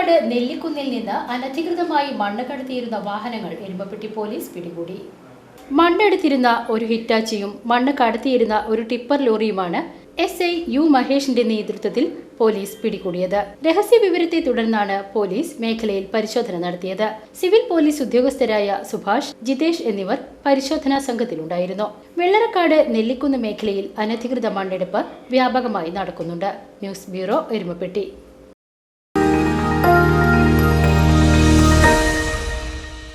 Vellarakkad Nellikunnel നിന്ന് അനധികൃതമായി മണ്ണ് കടത്തിയിരുന്ന വാഹനങ്ങൾ എരുമപ്പെട്ടി പോലീസ് പിടികൂടി. മണ്ണെടുത്തിരുന്ന ഒരു ഹിറ്റാച്ചിയും മണ്ണ് കടത്തിയിരുന്ന ഒരു ടിപ്പർ ലോറിയുമാണ് എസ് ഐ യു മഹേഷിന്റെ നേതൃത്വത്തിൽ പോലീസ് പിടികൂടിയത്. രഹസ്യ വിവരത്തെ തുടർന്നാണ് പോലീസ് മേഖലയിൽ പരിശോധന നടത്തിയത്. സിവിൽ പോലീസ് ഉദ്യോഗസ്ഥരായ സുഭാഷ് ജിതേഷ് എന്നിവർ പരിശോധനാ സംഘത്തിലുണ്ടായിരുന്നു. വെള്ളറക്കാട് നെല്ലിക്കുന്ന് മേഖലയിൽ അനധികൃത മണ്ണെടുപ്പ് വ്യാപകമായി നടക്കുന്നുണ്ട്. News bureau Erumapetty.